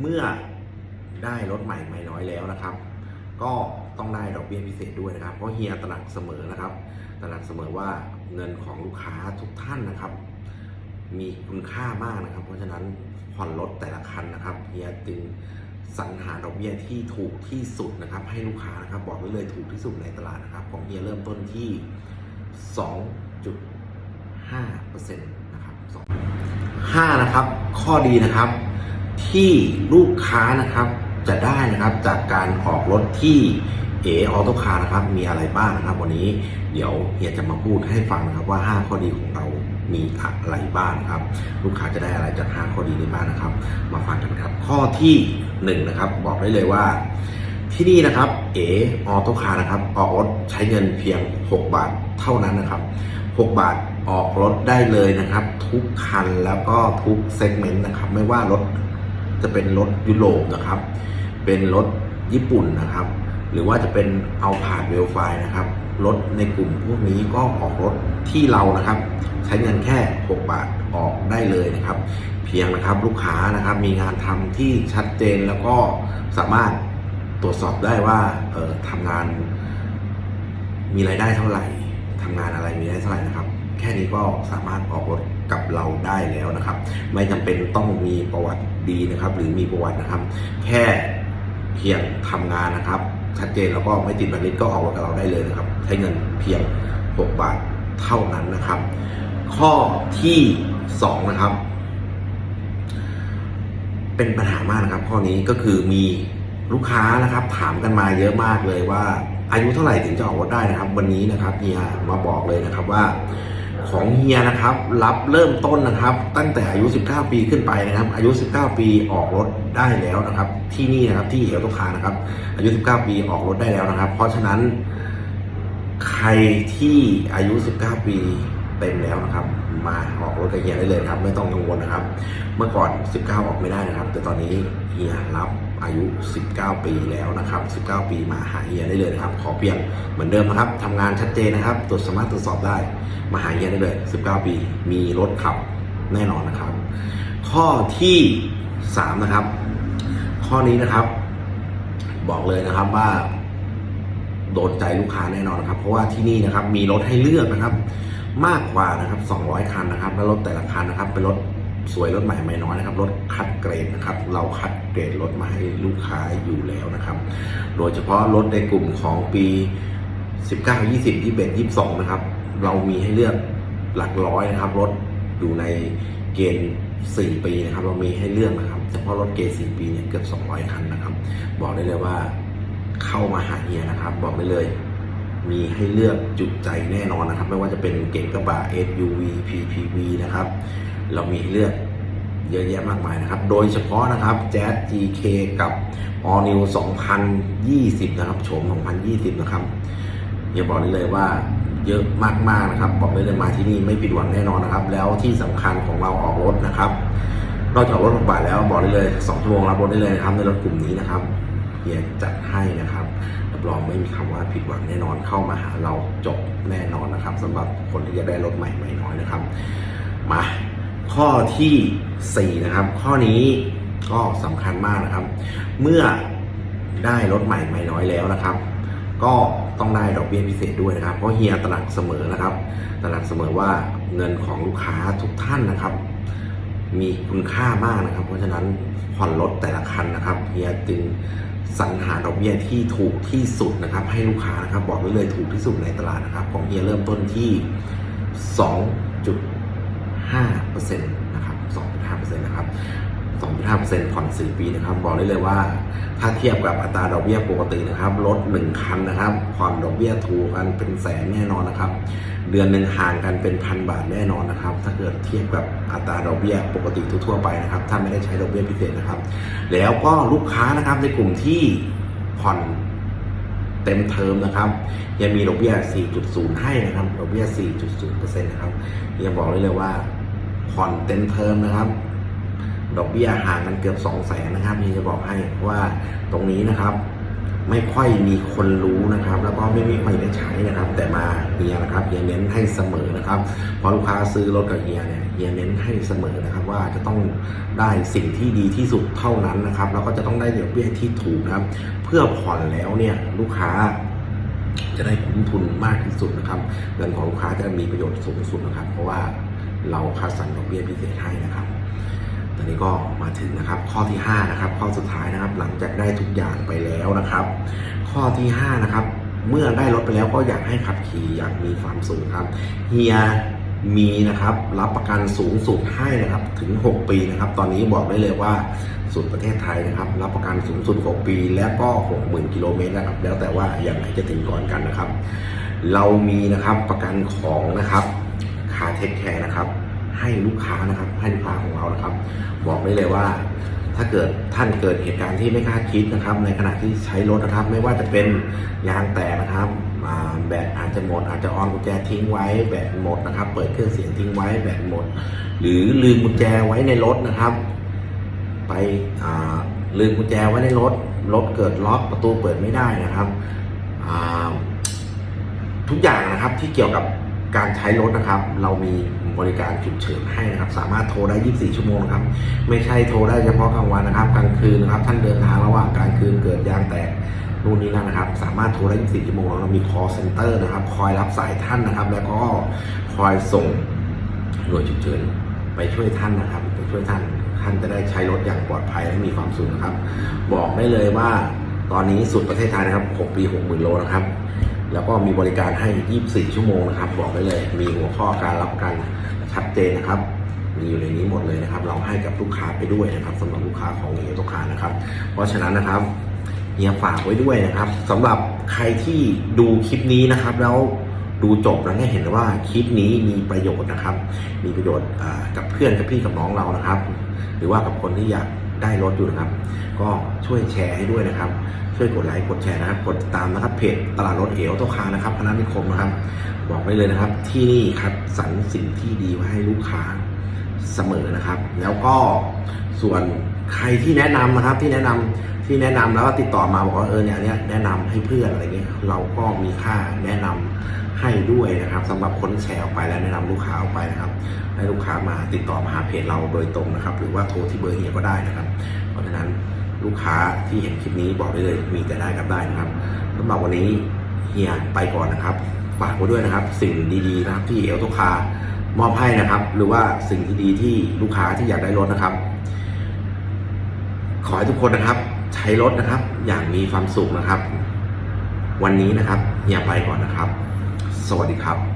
เมื่อได้รถใหม่ไม่น้อยแล้วนะครับ ก็ต้องได้ดอกเบี้ยพิเศษด้วยนะครับ เพราะเฮียตระหนักเสมอนะครับ ตระหนักเสมอว่าเงินของลูกค้าทุกท่านนะครับ มีคุณค่ามากนะครับ เพราะฉะนั้นผ่อนรถแต่ละคันนะครับเฮียจึงสรรหาดอกเบี้ยที่ถูกที่สุดนะครับ ให้ลูกค้านะครับบอกไว้เลยถูกที่สุดในตลาดนะครับ ของเฮียเริ่มต้นที่ 2.5%นะครับ2 5นะครับ ข้อดีนะครับ ที่ลูกค้านะครับจะได้นะครับจากการออกรถที่เอออโตคาร์นะครับมีอะไรบ้างนะครับวันนี้เดี๋ยวเฮียจะมาพูดให้ฟังนะครับว่า 5 ข้อดีของเรามีอะไรบ้างครับ ลูกค้าจะได้อะไรจาก 5 ข้อดีนี้บ้างนะครับ มาฟังกันครับ ข้อที่1นะครับบอกได้เลยว่า ที่นี่นะครับเอออโตคาร์นะครับออกรถใช้เงินเพียง 6 บาทเท่านั้นนะครับ 6 บาทออกรถได้เลยนะครับ ทุกคันแล้วก็ทุกเซกเมนต์นะครับ ไม่ว่ารถ จะเป็นรถยุโรปนะครับ เป็นรถญี่ปุ่นนะครับ หรือว่าจะเป็นเอาผ่านเวลไฟนะครับ รถในกลุ่มพวกนี้ก็ออกรถที่เรานะครับ ใช้เงินแค่ 6 บาทออกได้เลยนะครับ เพียงนะครับลูกค้านะครับมีงานทำที่ชัดเจนแล้วก็สามารถตรวจสอบได้ว่าเออทำงาน มีรายได้เท่าไหร่ทำงานอะไรมีรายได้เท่าไหร่นะครับ แค่นี้ก็สามารถออกรถ กับเราได้แล้วนะครับ ไม่จำเป็นต้องมีประวัติดีนะครับ หรือมีประวัตินะครับ แค่เพียงทำงานนะครับ ชัดเจนแล้วก็ไม่ติดบัตรลิสก็ออกรถกับเราได้เลยนะครับ ใช้เงินเพียง 6 บาทเท่านั้นนะครับ ข้อที่ 2 นะครับ เป็นปัญหามากนะครับ ข้อนี้ก็คือมีลูกค้านะครับ ถามกันมาเยอะมากเลยว่า อายุเท่าไหร่ถึงจะออกรถได้นะครับ วันนี้นะครับเฮียมาบอกเลยนะครับว่า ของเฮียนะครับ รับเริ่มต้นนะครับ ตั้งแต่อายุ 19 ปีขึ้นไปนะครับ อายุ 19 ปีออกรถได้แล้วนะครับ ที่นี่นะครับที่เอลตุคานะครับ อายุ 19 ปีออกรถได้แล้วนะครับ เพราะฉะนั้นใครที่อายุ 19 ปี เต็มแล้วนะครับ มาออกรถกับเฮียได้เลยครับ ไม่ต้องกังวลนะครับ เมื่อก่อน 19 ออกไม่ได้นะครับ แต่ตอนนี้เฮียรับอายุ 19 ปีแล้วนะครับ 19 ปีมาหาเฮียได้เลยนะครับ ขอเพียงเหมือนเดิมนะครับทำงานชัดเจนนะครับ ตรวจสามารถตรวจสอบได้ มาหาเฮียได้เลย 19 ปี มีรถขับแน่นอนนะครับ ข้อที่ 3 นะครับ ข้อนี้นะครับ บอกเลยนะครับว่าโดนใจลูกค้าแน่นอนนะครับ เพราะว่าที่นี่นะครับ มีรถให้เลือกนะครับ มากกว่านะครับ 200 คันนะครับ แล้วรถแต่ละคันนะครับ เป็นรถสวยรถใหม่ไม่น้อยนะครับ รถคัดเกรดนะครับ เราคัดเกรดรถมาให้ลูกค้าอยู่แล้วนะครับ โดยเฉพาะรถในกลุ่มของปี 19 20 21 22 นะครับ เรามีให้เลือกหลักร้อยนะครับ รถอยู่ในเกณฑ์4 ปีนะครับ เรามีให้เลือกนะครับ เฉพาะรถเกณฑ์4ปีเนี่ยเกือบ 200 คันนะครับ บอกได้เลยว่าเข้ามาหาเฮียนะครับ บอกได้เลย มีให้เลือกจุดใจแน่นอนนะครับ ไม่ว่าจะเป็นเก๋งกระบะ SUV PPV นะครับ เรามีให้เลือกเยอะแยะมากมายนะครับ โดยเฉพาะนะครับ Jazz GK กับ All New 2020 นะครับโฉม 2020 นะครับอย่าบอกได้เลยว่าเยอะมากๆนะครับ บอกได้เลยมาที่นี่ไม่ผิดหวังแน่นอนนะครับ แล้วที่สำคัญของเราออกรถนะครับนอกจากรถหกบาทแล้วบอกได้เลย2ชั่วโมงรับรถได้เลยนะครับในรถกลุ่มนี้นะครับเฮียจัดให้นะครับ รับรองไม่มีคำว่าผิดหวังแน่นอนเข้ามาหาเราจบแน่นอนนะครับสำหรับคนที่จะได้รถใหม่ไม่น้อยนะครับ มาข้อที่ 4 นะครับ ข้อนี้ก็สำคัญมากนะครับ เมื่อได้รถใหม่ไม่น้อยแล้วนะครับ ก็ต้องได้ดอกเบี้ยพิเศษด้วยนะครับ เพราะเฮียตระหนักเสมอนะครับ ตระหนักเสมอว่าเงินของลูกค้าทุกท่านนะครับ มีคุณค่ามากนะครับ เพราะฉะนั้นผ่อนรถแต่ละคันนะครับเฮียจึงสรรหาดอกเบี้ยที่ถูกที่สุดนะครับ ให้ลูกค้านะครับ บอกไว้เลยถูกที่สุดในตลาดนะครับของเฮียเริ่มต้นที่ 2.5%นะครับ2.5%นะครับ 2.5%ผ่อน 4 ปีนะครับ บอกได้เลยว่า ถ้าเทียบกับอัตราดอกเบี้ยปกตินะครับรถ1คันนะครับ ผ่อนดอกเบี้ยถูกกันเป็นแสนแน่นอนนะครับ เดือนหนึ่งห่างกันเป็นพันบาทแน่นอนนะครับ ถ้าเกิดเทียบกับอัตราดอกเบี้ยปกติทั่วไปนะครับ ถ้าไม่ได้ใช้ดอกเบี้ยพิเศษนะครับ แล้วก็ลูกค้านะครับในกลุ่มที่ผ่อนเต็มเทอมนะครับยังมีดอกเบี้ย 4.0 ให้นะครับดอกเบี้ย 4.0%นะครับยังบอกได้เลยว่าผ่อนเต็มเทอมนะครับ ดอกเบี้ยห่างกันเกือบ2 0 0แสนนะครับนี่จะบอกให้ว่าตรงนี้นะครับ ไม่ค่อยมีคนรู้นะครับ แล้วก็ไม่มีใครได้ใช้นะครับ แต่มาเฮียนะครับเฮียเน้นให้เสมอนะครับพอลูกค้าซื้อรถกับเฮียเนี่ยเฮียเน้นให้เสมอนะครับ ว่าจะต้องได้สิ่งที่ดีที่สุดเท่านั้นนะครับ แล้วก็จะต้องได้ดอกเบี้ยที่ถูกนะครับ เพื่อผ่อนแล้วเนี่ยลูกค้าจะได้คุ้มทุนมากที่สุดนะครับเงินของลูกค้าจะมีประโยชน์สูงสุดนะครับ เพราะว่าเราคัดสรรดอกเบี้ยพิเศษให้นะครับ ตอนนี้ก็มาถึงนะครับข้อที่5นะครับข้อสุดท้ายนะครับหลังจากได้ทุกอย่างไปแล้วนะครับ ข้อที่5นะครับเมื่อได้รถไปแล้วก็อยากให้ขับขี่อย่างมีความสุขครับเฮียมีนะครับรับประกันสูงสุดให้นะครับถึง 6 ปีนะครับ ตอนนี้บอกได้เลยว่าสุดประเทศไทยนะครับ รับประกันสูงสุด 6 ปี และก็ 60,000กิโลเมตรนะครับแล้วแต่ว่าอย่างไหนจะถึงก่อนกันนะครับ เรามีนะครับประกันของนะครับคาเทคแคร์นะครับ ให้ลูกค้านะครับ ให้ลูกค้าของเรานะครับ บอกได้เลยว่า ถ้าเกิดท่านเกิดเหตุการณ์ที่ไม่คาดคิดนะครับ ในขณะที่ใช้รถนะครับ ไม่ว่าจะเป็นยางแตกนะครับแบตอาจจะหมดอาจจะออนกุญแจทิ้งไว้แบตหมดนะครับ เปิดเครื่องเสียงทิ้งไว้แบตหมด หรือลืมกุญแจไว้ในรถนะครับ ไปลืมกุญแจไว้ในรถรถเกิดล็อกประตูเปิดไม่ได้นะครับทุกอย่างนะครับที่เกี่ยวกับการใช้รถนะครับ เรามี บริการฉุกเฉินให้นะครับ สามารถโทรได้ 24 ชั่วโมงนะครับ ไม่ใช่โทรได้เฉพาะกลางวันนะครับกลางคืนนะครับ ท่านเดินทางระหว่างกลางคืนเกิดยางแตกนู่นนี่นั่นนะครับ สามารถโทรได้ 24 ชั่วโมงเรามี call center นะครับ คอยรับสายท่านนะครับ แล้วก็คอยส่งหน่วยฉุกเฉินไปช่วยท่านนะครับ ไปช่วยท่าน ท่านจะได้ใช้รถอย่างปลอดภัยและมีความสุขนะครับ บอกได้เลยว่าตอนนี้สุดประเทศไทยนะครับ 6 ปี 60,000 โลนะครับ แล้วก็มีบริการให้ 24 ชั่วโมงนะครับ บอกได้เลย มีหัวข้อการรับกันชัดเจนนะครับ มีอยู่ในนี้หมดเลยนะครับ เราให้กับลูกค้าไปด้วยนะครับสำหรับลูกค้าของเฮียลูกค้านะครับ เพราะฉะนั้นนะครับเฮียฝากไว้ด้วยนะครับสำหรับใครที่ดูคลิปนี้นะครับ แล้วดูจบแล้วเนี่ยเห็นว่าคลิปนี้มีประโยชน์นะครับ มีประโยชน์กับเพื่อนกับพี่กับน้องเรานะครับ หรือว่ากับคนที่อยาก ได้รถอยู่นะครับ ก็ช่วยแชร์ให้ด้วยนะครับ ช่วยกดไลค์กดแชร์นะครับ กดตามนะครับเพจตลาดรถเอวตัวคานะครับพนัสนิคมนะครับ บอกไว้เลยนะครับ ที่นี่คัดสรรสิ่งที่ดีไว้ให้ลูกค้าเสมอนะครับ แล้วก็ส่วนใครที่แนะนำนะครับที่แนะนำที่แนะนำแล้วก็ติดต่อมาบอกว่าเออเนี่ยเนี่ยแนะนำให้เพื่อนอะไรเงี้ยเราก็มีค่าแนะนำ ให้ด้วยนะครับสำหรับคนแชร์ออกไปแล้วแนะนำลูกค้าออกไปนะครับให้ลูกค้ามาติดต่อมาหาเพจเราโดยตรงนะครับ หรือว่าโทรที่เบอร์เฮียก็ได้นะครับ เพราะฉะนั้นลูกค้าที่เห็นคลิปนี้บอกได้เลย มีแต่ได้กับได้นะครับสำหรับวันนี้เฮียไปก่อนนะครับฝากไว้ด้วยนะครับ สิ่งดีๆนะครับที่เอลทุกคามอบให้นะครับ หรือว่าสิ่งที่ดีที่ลูกค้าที่อยากได้รถนะครับ ขอให้ทุกคนนะครับ ใช้รถนะครับ อย่างมีความสุขนะครับ วันนี้นะครับเฮียไปก่อนนะครับ สวัสดีครับ